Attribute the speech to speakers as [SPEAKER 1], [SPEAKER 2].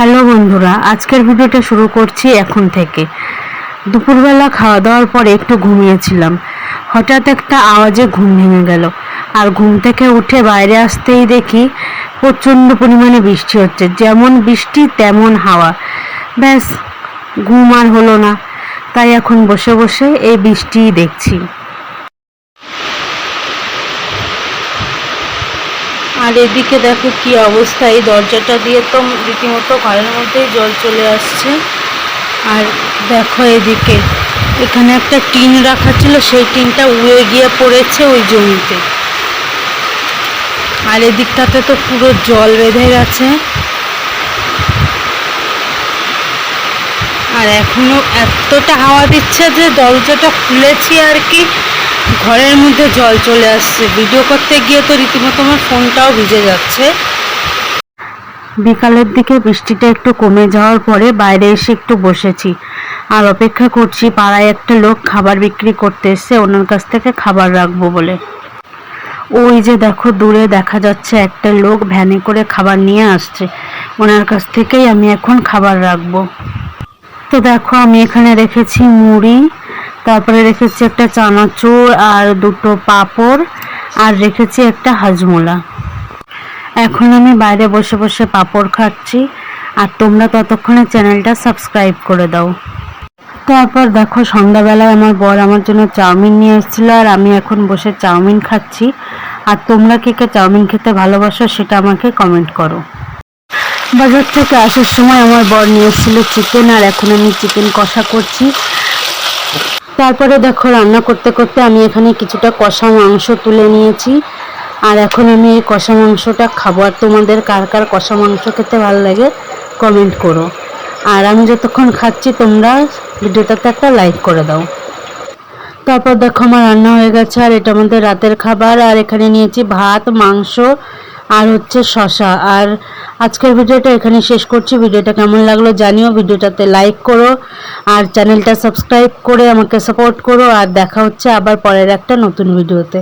[SPEAKER 1] Hello বন্ধুরা, আজকের ভিডিওটা শুরু করছি এখন থেকে। দুপুরবেলা খাওয়া দাওয়ার পরে একটু ঘুমিয়েছিলাম। হঠাৎ একটা আওয়াজে ঘুম ভেঙে গেল। আর ঘুম থেকে উঠে বাইরে আসতেই দেখি প্রচণ্ড পরিমাণে বৃষ্টি হচ্ছে। যেমন বৃষ্টি, তেমন হাওয়া। ব্যাস, ঘুম আর হলো না। তাই এখন বসে বসে এই বৃষ্টিই দেখছি। আর এদিকে দেখো কি অবস্থা, এই দরজাটা দিয়ে তো রীতিমতো ঘরের মধ্যেই জল চলে আসছে। আর দেখো এদিকে, এখানে একটা টিন রাখা ছিল, সেই টিনটা উড়ে গিয়ে পড়েছে ওই জমিতে। আর এদিকটাতে তো পুরো জল বেঁধে গেছে। আর এখনও এতটা হাওয়া দিচ্ছে যে দরজাটা খুলেছি আর কি। ঘরের মধ্যে জল চলে আসছে। ভিডিও করতে গিয়ে তো রীতিমতো আমার ফোনটাও ভিজে যাচ্ছে। বিকালের দিকে বৃষ্টিটা একটু কমে যাওয়ার পরে বাইরে এসে একটু বসেছি। আর অপেক্ষা করছি, পাড়ায় একটা লোক খাবার বিক্রি করতে এসছে, ওনার কাছ থেকে খাবার রাখব বলে। ওই যে দেখো, দূরে দেখা যাচ্ছে একটা লোক ভ্যানে করে খাবার নিয়ে আসছে। ওনার কাছ থেকেই আমি এখন খাবার রাখব। তো দেখো, আমি এখানে রেখেছি মুড়ি তারপরে রেখেছি একটা চানাচুর আর দুটো পাঁপড় আর রেখেছি একটা হাজমোলা। এখন আমি বাইরে বসে বসে পাঁপড় খাচ্ছি আর তোমরা ততক্ষণে চ্যানেলটা সাবস্ক্রাইব করে দাও। তারপর দেখো সন্ধ্যাবেলায় আমার বর আমার জন্য চাউমিন নিয়ে এসেছিল আর আমি এখন বসে চাউমিন খাচ্ছি। আর তোমরা কে কে চাউমিন খেতে ভালোবাসো সেটা আমাকে কমেন্ট করো। বাজার থেকে আসার সময় আমার বর নিয়ে এসেছিল চিকেন আর এখন আমি চিকেন কষা করছি। তারপরে দেখো রান্না করতে করতে আমি এখানে কিছুটা কষা মাংস তুলে নিয়েছি। আর এখন আমি এই কষা মাংসটা খাব। আর তোমাদের কার কার কষা মাংস খেতে ভালো লাগে কমেন্ট করো। আর আমি যতক্ষণ খাচ্ছি, তোমরা ভিডিওটাতে একটা লাইক করে দাও। তারপর দেখো আমার রান্না হয়ে গেছে। আর এটা আমাদের রাতের খাবার। আর এখানে নিয়েছি ভাত, মাংস আর হচ্ছে শশা। আর আজকের ভিডিওটা এখানে শেষ করছি। ভিডিওটা কেমন লাগল জানিও। ভিডিওটাতে লাইক করো আর চ্যানেলটা সাবস্ক্রাইব করে আমাকে সাপোর্ট করো। আর দেখা হচ্ছে আবার পরের একটা নতুন ভিডিওতে।